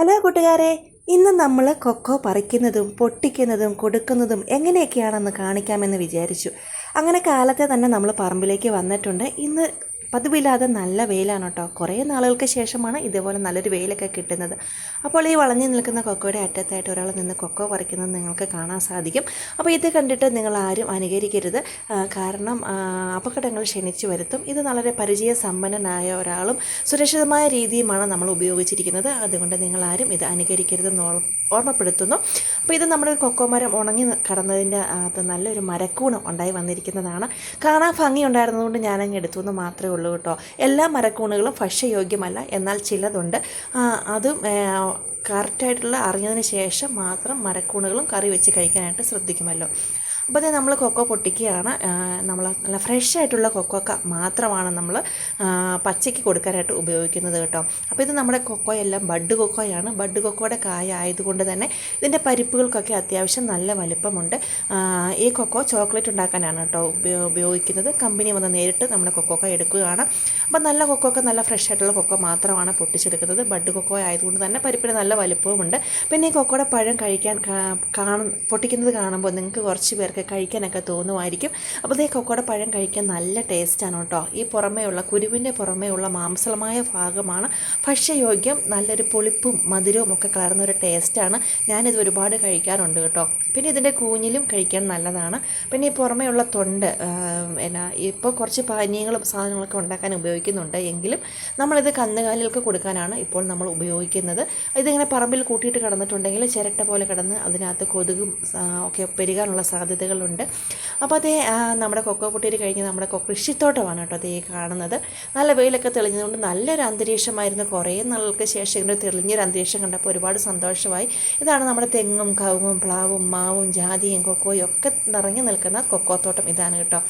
Hello കൂട്ടുകാരെ ഇന്ന് നമ്മൾ കൊക്കോ പറിക്കുന്നതും പൊട്ടിക്കുന്നതും കൊടുക്കുന്നതും എങ്ങനെയൊക്കെയാണെന്ന് കാണിക്കാമെന്ന് വിചാരിച്ചു. അങ്ങനെ കാലത്തെ തന്നെ നമ്മൾ പറമ്പിലേക്ക് വന്നിട്ടുണ്ട്. ഇന്ന് പതിവില്ലാതെ നല്ല വെയിലാണ് കേട്ടോ കുറേ നാളുകൾക്ക് ശേഷമാണ് ഇതേപോലെ നല്ലൊരു വെയിലൊക്കെ കിട്ടുന്നത്. അപ്പോൾ ഈ വളഞ്ഞു നിൽക്കുന്ന കൊക്കോയുടെ അറ്റത്തായിട്ട് ഒരാൾ നിന്ന് കൊക്കോ പറിക്കുന്നത് നിങ്ങൾക്ക് കാണാൻ സാധിക്കും. അപ്പോൾ ഇത് കണ്ടിട്ട് നിങ്ങൾ ആരും അനുകരിക്കരുത്. കാരണം അപകടങ്ങൾ ക്ഷണിച്ചു വരുത്തും. ഇത് വളരെ പരിചയ സമ്പന്നനായ ഒരാളും സുരക്ഷിതമായ രീതിയുമാണ് നമ്മൾ ഉപയോഗിച്ചിരിക്കുന്നത്. അതുകൊണ്ട് നിങ്ങൾ ആരും ഇത് അനുകരിക്കരുതെന്ന് ഓർമ്മപ്പെടുത്തുന്നു. അപ്പോൾ ഇത് നമ്മുടെ ഒരു കൊക്കോ മരം ഉണങ്ങി കടന്നതിന്റെ അകത്ത് നല്ലൊരു മരക്കൂണം ഉണ്ടായി വന്നിരിക്കുന്നതാണ്. കാണാൻ ഭംഗി ഉണ്ടായിരുന്നതുകൊണ്ട് ഞാനങ്ങ് എടുത്തു എന്ന് മാത്രമേ ഉള്ളൂ കേട്ടോ. എല്ലാ മരക്കൂണുകളും ഭക്ഷ്യയോഗ്യമല്ല എന്നാൽ ചിലതുണ്ട്. അതും കറക്റ്റായിട്ടുള്ള അറിഞ്ഞതിന് ശേഷം മാത്രം മരക്കൂണുകളും കറി വെച്ച് കഴിക്കാനായിട്ട് ശ്രദ്ധിക്കുമല്ലോ. അപ്പോൾ നമ്മൾ കൊക്കോ പൊട്ടിക്കുകയാണ്. നമ്മൾ നല്ല ഫ്രഷ് ആയിട്ടുള്ള കൊക്കോക്ക മാത്രമാണ് നമ്മൾ പച്ചയ്ക്ക് കൊടുക്കാനായിട്ട് ഉപയോഗിക്കുന്നത് കേട്ടോ. അപ്പോൾ ഇത് നമ്മുടെ കൊക്കോ എല്ലാം ബഡ് കൊക്കോയാണ്. ബഡ് കൊക്കോയുടെ കായ ആയതുകൊണ്ട് തന്നെ ഇതിന്റെ പരിപ്പുകൾക്കൊക്കെ അത്യാവശ്യം നല്ല വലിപ്പമുണ്ട്. ഈ കൊക്കോ ചോക്ലേറ്റ് ഉണ്ടാക്കാനാണ് കേട്ടോ ഉപയോ- ഉപയോഗിക്കുന്നത്. കമ്പനി വന്ന് നേരിട്ട് നമ്മുടെ കൊക്കോക്ക എടുക്കുകയാണ്. അപ്പോൾ നല്ല കൊക്കോക്ക നല്ല ഫ്രഷ് ആയിട്ടുള്ള കൊക്കോ മാത്രമാണ് പൊട്ടിച്ചെടുക്കുന്നത്. ബഡ് കൊക്കോ ആയതുകൊണ്ട് തന്നെ പരിപ്പിന് നല്ല വലിപ്പവുമുണ്ട്. പിന്നെ ഈ കൊക്കോയുടെ പഴം കഴിക്കാൻ കാണും പൊട്ടിക്കുന്നത് കാണുമ്പോൾ നിങ്ങൾക്ക് കുറച്ച് പേർക്ക് കഴിക്കാനൊക്കെ തോന്നുമായിരിക്കും. അപ്പോൾ ഇതേ കൊക്കോടെ പഴം കഴിക്കാൻ നല്ല ടേസ്റ്റാണ് കേട്ടോ. ഈ പുറമേയുള്ള കുരുവിന്റെ പുറമേയുള്ള മാംസളമായ ഭാഗമാണ്. ഭക്ഷ്യയോഗ്യം നല്ലൊരു പുളിപ്പും മധുരവും ഒക്കെ കലർന്ന ഒരു ടേസ്റ്റാണ് ഞാനിത് ഒരുപാട് കഴിക്കാറുണ്ട് കേട്ടോ. പിന്നെ ഇതിന്റെ കൂഞ്ഞിലും കഴിക്കാൻ നല്ലതാണ്. പിന്നെ ഈ പുറമേയുള്ള തൊണ്ട് എന്നാ ഇപ്പോൾ കുറച്ച് പാനീയങ്ങളും സാധനങ്ങളൊക്കെ ഉണ്ടാക്കാൻ ഉപയോഗിക്കുന്നുണ്ട് എങ്കിലും നമ്മളിത് കന്നുകാലികൾക്ക് കൊടുക്കാനാണ് ഇപ്പോൾ നമ്മൾ ഉപയോഗിക്കുന്നത്. ഇതിങ്ങനെ പറമ്പിൽ കൂട്ടിയിട്ട് കടന്നിട്ടുണ്ടെങ്കിൽ ചിരട്ട പോലെ കിടന്ന് അതിനകത്ത് കൊതുകും ഒക്കെ പെരുകാനുള്ള സാധ്യതകളുണ്ട് അപ്പോൾ അതേ നമ്മുടെ കൊക്കോ കുട്ടിയിൽ കഴിഞ്ഞ് നമ്മുടെ കൃഷിത്തോട്ടമാണ് കേട്ടോ അതേ കാണുന്നത്. നല്ല വെയിലൊക്കെ തെളിഞ്ഞതുകൊണ്ട് നല്ലൊരു അന്തരീക്ഷമായിരുന്നു. കുറേ നാളുകൾക്ക് ശേഷം ഇങ്ങനെ തെളിഞ്ഞൊരു അന്തരീക്ഷം കണ്ടപ്പോൾ ഒരുപാട് സന്തോഷമായി. ഇതാണ് നമ്മുടെ തെങ്ങും കവുങ്ങും പ്ലാവും മാവും ജാതിയും കൊക്കോയും ഒക്കെ നിറഞ്ഞു നിൽക്കുന്ന കൊക്കോത്തോട്ടം. ഇതാണ് കേട്ടോ.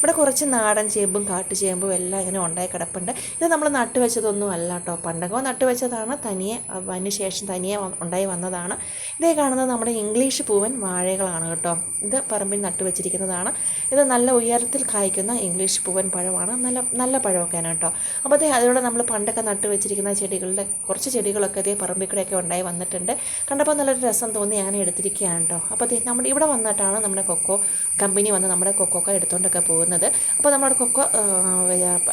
ഇവിടെ കുറച്ച് നാടൻ ചേമ്പും കാട്ടു ചേമ്പും എല്ലാം ഇങ്ങനെ ഉണ്ടായി കിടപ്പുണ്ട്. ഇത് നമ്മൾ നട്ടുവെച്ചതൊന്നും അല്ല കേട്ടോ. പണ്ടൊക്കെ നട്ടുവെച്ചതാണ് തനിയെ അതിന് ശേഷം തനിയെ ഉണ്ടായി വന്നതാണ്. ഇതേ കാണുന്നത് നമ്മുടെ ഇംഗ്ലീഷ് പൂവൻ വാഴകളാണ് കേട്ടോ. ഇത് പറമ്പിൽ നട്ടുവെച്ചിരിക്കുന്നതാണ് ഇത് നല്ല ഉയരത്തിൽ കായ്ക്കുന്ന ഇംഗ്ലീഷ് പൂവൻ പഴമാണ്. നല്ല നല്ല പഴമൊക്കെയാണ് കേട്ടോ. അപ്പോൾ അതേ അതിലൂടെ നമ്മൾ പണ്ടൊക്കെ നട്ടുവെച്ചിരിക്കുന്ന ചെടികളുടെ കുറച്ച് ചെടികളൊക്കെ അതേ പറമ്പിക്കടയൊക്കെ ഉണ്ടായി വന്നിട്ടുണ്ട്. കണ്ടപ്പോൾ നല്ലൊരു രസം തോന്നി ഞാൻ എടുത്തിരിക്കുകയാണ് കേട്ടോ. അപ്പോൾ അതേ നമ്മുടെ ഇവിടെ വന്നിട്ടാണ് നമ്മുടെ കൊക്കോ കമ്പനി വന്ന് നമ്മുടെ കൊക്കോക്ക എടുത്തുകൊണ്ടൊക്കെ പോകുന്നത്. അപ്പോൾ നമ്മുടെ കൊക്കോ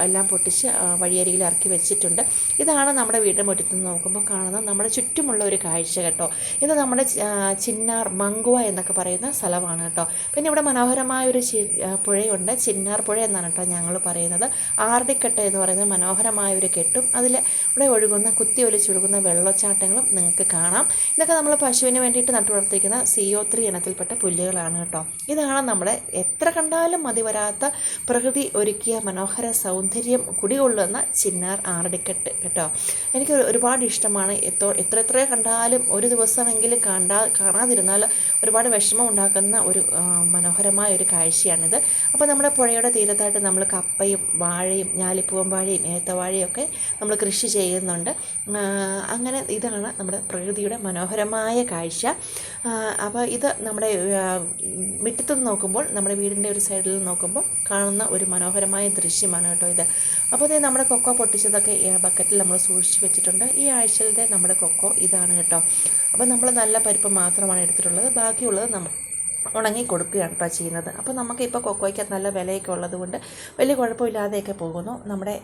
എല്ലാം പൊട്ടിച്ച് വഴിയരികിൽ ഇറക്കി വെച്ചിട്ടുണ്ട്. ഇതാണ് നമ്മുടെ വീടിന്റെ മുറ്റത്ത് നിന്ന് നോക്കുമ്പോൾ കാണുന്ന നമ്മുടെ ചുറ്റുമുള്ള ഒരു കാഴ്ച കേട്ടോ. ഇത് നമ്മുടെ ചിന്നാർ മങ്കുവ എന്നൊക്കെ പറയുന്ന സ്ഥലമാണ് കേട്ടോ. പിന്നെ ഇവിടെ മനോഹരമായ ഒരു പുഴയുണ്ട്. ചിന്നാർ പുഴ എന്നാണ് കേട്ടോ ഞങ്ങൾ പറയുന്നത്. ആർഡിക്കെട്ട് എന്ന് പറയുന്ന മനോഹരമായ ഒരു കെട്ടും അതിൽ ഇവിടെ ഒഴുകുന്ന കുത്തി ഒലിച്ചൊഴുകുന്ന വെള്ളച്ചാട്ടങ്ങളും നിങ്ങൾക്ക് കാണാം. ഇതൊക്കെ നമ്മൾ പശുവിന് വേണ്ടിയിട്ട് നട്ടു സി ഒ ത്രീ ഇനത്തിൽപ്പെട്ട പുല്ലുകളാണ് കേട്ടോ. ഇതാണ് നമ്മുടെ എത്ര കണ്ടാലും മതി വരാത്ത പ്രകൃതി ഒരുക്കിയ മനോഹര സൗന്ദര്യം കുടികൊള്ളുന്ന ചിന്നാർ ആറടിക്കെട്ട് കേട്ടോ. എനിക്ക് ഒരുപാട് ഇഷ്ടമാണ്. എത്തോ എത്ര എത്ര കണ്ടാലും ഒരു ദിവസമെങ്കിലും കണ്ടാ കാണാതിരുന്നാൽ ഒരുപാട് വിഷമം ഉണ്ടാക്കുന്ന ഒരു മനോഹരമായ ഒരു കാഴ്ചയാണിത് അപ്പോൾ നമ്മുടെ പുഴയുടെ തീരത്തായിട്ട് നമ്മൾ കപ്പയും വാഴയും ഞാലിപ്പൂവൻ വാഴയും ഏത്തവാഴയും ഒക്കെ നമ്മൾ കൃഷി ചെയ്യുന്നുണ്ട്. അങ്ങനെ ഇതാണ് നമ്മുടെ പ്രകൃതിയുടെ മനോഹരമായ കാഴ്ച. അപ്പോൾ ഇത് നമ്മുടെ മുറ്റത്തു നിന്ന് നോക്കുമ്പോൾ നമ്മുടെ വീടിന്റെ ഒരു സൈഡിൽ നിന്ന് നോക്കുമ്പോൾ കാണുന്ന ഒരു മനോഹരമായ ദൃശ്യമാണ് കേട്ടോ ഇത്. അപ്പോൾ ഇത് നമ്മുടെ കൊക്കോ പൊട്ടിച്ചതൊക്കെ ബക്കറ്റിൽ നമ്മൾ സൂക്ഷിച്ച് വെച്ചിട്ടുണ്ട്. ഈ ആഴ്ചയിലത്തെ നമ്മുടെ കൊക്കോ ഇതാണ് കേട്ടോ. അപ്പോൾ നമ്മൾ നല്ല പരിപ്പ് മാത്രമാണ് എടുത്തിട്ടുള്ളത്. ബാക്കിയുള്ളത് നമ്മൾ ഉണങ്ങി കൊടുക്കുകയാണ് കേട്ടോ ചെയ്യുന്നത് അപ്പോൾ നമുക്കിപ്പോൾ കൊക്കോയ്ക്ക് നല്ല വിലയൊക്കെ ഉള്ളത് കൊണ്ട് വലിയ കുഴപ്പമില്ലാതെയൊക്കെ പോകുന്നു. നമ്മുടെ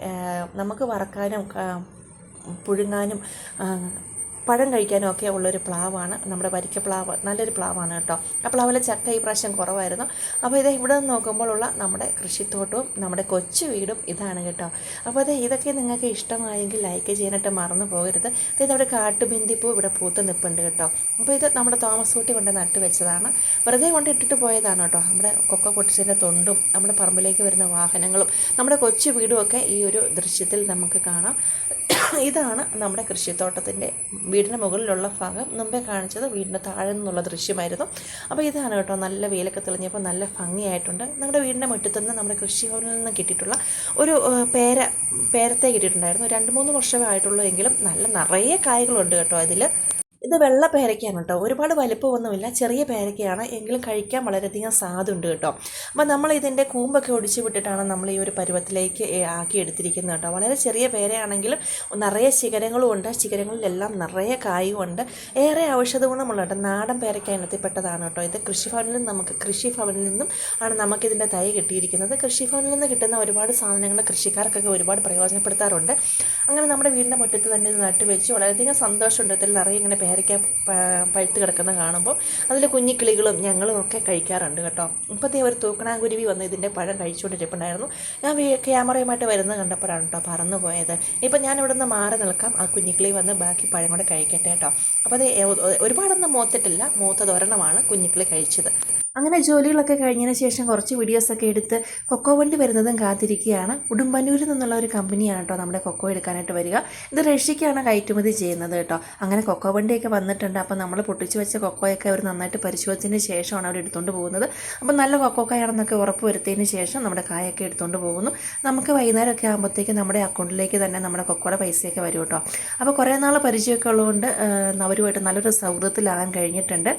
നമുക്ക് വറക്കാനും പുഴുങ്ങാനും പഴം കഴിക്കാനും ഒക്കെ ഉള്ളൊരു പ്ലാവാണ് നമ്മുടെ വരിക്ക പ്ലാവ് നല്ലൊരു പ്ലാവാണ് കേട്ടോ. ആ പ്ലാവിലെ ചക്ക ഈ പ്രാവശ്യം കുറവായിരുന്നു. അപ്പോൾ ഇത് ഇവിടെ നിന്ന് നോക്കുമ്പോഴുള്ള നമ്മുടെ കൃഷിത്തോട്ടവും നമ്മുടെ കൊച്ചു വീടും ഇതാണ് കേട്ടോ. അപ്പോൾ അത് ഇതൊക്കെ നിങ്ങൾക്ക് ഇഷ്ടമായെങ്കിൽ ലൈക്ക് ചെയ്യാനായിട്ട് മറന്നു പോകരുത്. ഇത് അവിടെ കാട്ടുബിന്ദിപ്പൂ ഇവിടെ പൂത്ത് നിൽപ്പുണ്ട് കേട്ടോ. അപ്പോൾ ഇത് നമ്മുടെ തോമസ് കൂട്ടി കൊണ്ട് നട്ട് വെച്ചതാണ്. വെറുതെ കൊണ്ട് ഇട്ടിട്ട് പോയതാണ് കേട്ടോ. നമ്മുടെ കൊക്ക പൊട്ടിച്ചതിന്റെ തൊണ്ടും നമ്മുടെ പറമ്പിലേക്ക് വരുന്ന വാഹനങ്ങളും നമ്മുടെ കൊച്ചു വീടും ഒക്കെ ഈ ഒരു ദൃശ്യത്തിൽ നമുക്ക് കാണാം. ഇതാണ് നമ്മുടെ കൃഷിത്തോട്ടത്തിന്റെ വീടിന് മുകളിലുള്ള ഭാഗം. മുമ്പേ കാണിച്ചത് വീടിന്റെ താഴെ നിന്നുള്ള ദൃശ്യമായിരുന്നു. അപ്പോൾ ഇതാണ് കേട്ടോ നല്ല വെയിലൊക്കെ തെളിഞ്ഞപ്പോൾ നല്ല ഭംഗിയായിട്ടുണ്ട്. നമ്മുടെ വീടിന്റെ മുറ്റത്തു നിന്ന് നമ്മുടെ കൃഷിഭവനിൽ നിന്ന് കിട്ടിയിട്ടുള്ള ഒരു പേര പേരത്തെ കിട്ടിയിട്ടുണ്ടായിരുന്നു. രണ്ട് മൂന്ന് വർഷമേ ആയിട്ടുള്ളൂ എങ്കിലും നല്ല നിറയെ കായ്കളുണ്ട് കേട്ടോ അതിൽ ഇത് വെള്ള പേരക്കയാണ് കേട്ടോ. ഒരുപാട് വലിപ്പമൊന്നുമില്ല. ചെറിയ പേരക്കയാണ്. എങ്കിലും കഴിക്കാൻ വളരെയധികം സ്വാദുണ്ട് കേട്ടോ. അപ്പോൾ നമ്മൾ ഇതിന്റെ കൂമ്പൊക്കെ ഒടിച്ചു വിട്ടിട്ടാണ് നമ്മൾ ഈ ഒരു പരുവത്തിലേക്ക് ആക്കി എടുത്തിരിക്കുന്നത് കേട്ടോ. വളരെ ചെറിയ പേരയാണെങ്കിലും നിറയെ ശിഖരങ്ങളും ഉണ്ട്. ശിഖരങ്ങളിലെല്ലാം നിറയെ കായും ഉണ്ട്. ഏറെ ഔഷധ ഗുണമുള്ള കേട്ടോ. നാടൻ പേരയ്ക്ക ഇനത്തിൽപ്പെട്ടതാണ് കേട്ടോ ഇത്. കൃഷിഭവനിൽ നമുക്ക് കൃഷിഭവനിൽ നിന്നും ആണ് നമുക്കിതിന്റെ തൈ കിട്ടിയിരിക്കുന്നത്. കൃഷിഭവനിൽ നിന്ന് കിട്ടുന്ന ഒരുപാട് സാധനങ്ങൾ കൃഷിക്കാർക്കൊക്കെ ഒരുപാട് പ്രയോജനപ്പെടുത്താറുണ്ട്. അങ്ങനെ നമ്മുടെ വീടിന്റെ മുറ്റത്ത് തന്നെ ഇത് നട്ടുവെച്ച് വളരെയധികം സന്തോഷമുണ്ട്. ഇതിൽ നിറയെ ഇങ്ങനെ പേരയ്ക്ക പ- പഴുത്ത് കിടക്കുന്ന കാണുമ്പോൾ അതിൽ കുഞ്ഞിക്കിളികളും ഞങ്ങളും ഒക്കെ കഴിക്കാറുണ്ട് കേട്ടോ. ഇപ്പോഴത്തെ ഒരു തൂക്കണാങ്കുരുവി വന്ന് ഇതിന്റെ പഴം കഴിച്ചുകൊണ്ടിരിപ്പുണ്ടായിരുന്നു. ഞാൻ ക്യാമറയുമായിട്ട് വരുന്നത് കണ്ടപ്പോഴാണ് കേട്ടോ പറന്നു പോയത്. ഇപ്പം ഞാൻ ഇവിടെ നിന്ന് മാറി നിൽക്കാം. ആ കുഞ്ഞിക്കിളി വന്ന് ബാക്കി പഴം കൂടെ കഴിക്കട്ടെ കേട്ടോ. അപ്പോൾ അത് ഒരുപാടൊന്നും മൂത്തിട്ടില്ല. മൂത്തതൊരെണ്ണമാണ് കുഞ്ഞിക്കിളി കഴിച്ചത്. അങ്ങനെ ജോലികളൊക്കെ കഴിഞ്ഞതിന് ശേഷം കുറച്ച് വീഡിയോസൊക്കെ എടുത്ത് കൊക്കോ വണ്ടി വരുന്നതും കാത്തിരിക്കുകയാണ്. ഉടുമ്പന്നൂരിൽ നിന്നുള്ള ഒരു കമ്പനിയാണ് കേട്ടോ നമ്മുടെ കൊക്കോ എടുക്കാനായിട്ട് വരിക. ഇത് റഷ്യക്കാണ് കയറ്റുമതി ചെയ്യുന്നത് കേട്ടോ. അങ്ങനെ കൊക്കോ വണ്ടിയൊക്കെ വന്നിട്ടുണ്ട്. അപ്പോൾ നമ്മൾ പൊട്ടിച്ച് വെച്ച കൊക്കോയൊക്കെ അവർ നന്നായിട്ട് പരിശോധിച്ചതിന് ശേഷമാണ് അവർ എടുത്തുകൊണ്ട് പോകുന്നത്. അപ്പോൾ നല്ല കൊക്കോ കായാണെന്നൊക്കെ ഉറപ്പ് വരുത്തിയതിന് ശേഷം നമ്മുടെ കായൊക്കെ എടുത്തുകൊണ്ട് പോകുന്നു. നമുക്ക് വൈകുന്നേരമൊക്കെ ആകുമ്പോഴത്തേക്ക് നമ്മുടെ അക്കൗണ്ടിലേക്ക് തന്നെ നമ്മുടെ കൊക്കോയുടെ പൈസയൊക്കെ വരും കേട്ടോ. അപ്പോൾ കുറേ നാൾ പരിചയമൊക്കെ ഉള്ളതുകൊണ്ട് അവരുമായിട്ട് നല്ലൊരു സൗഹൃദത്തിലാകാൻ കഴിഞ്ഞിട്ടുണ്ട്.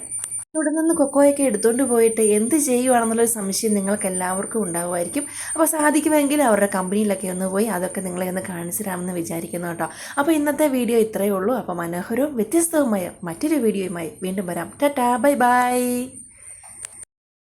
ഇവിടെ നിന്ന് കൊക്കോയൊക്കെ എടുത്തുകൊണ്ട് പോയിട്ട് എന്ത് ചെയ്യുവാണെന്നുള്ളൊരു സംശയം നിങ്ങൾക്ക് എല്ലാവർക്കും ഉണ്ടാകുമായിരിക്കും അപ്പോൾ സാധിക്കുമെങ്കിൽ അവരുടെ കമ്പനിയിലൊക്കെ ഒന്ന് പോയി അതൊക്കെ നിങ്ങളെ ഒന്ന് കാണിച്ചു തരാമെന്ന് വിചാരിക്കുന്നു കേട്ടോ. അപ്പോൾ ഇന്നത്തെ വീഡിയോ ഇത്രയേ ഉള്ളൂ. അപ്പോൾ മനോഹരവും വ്യത്യസ്തവുമായ മറ്റൊരു വീഡിയോയുമായി വീണ്ടും വരാം. Tata bye bye.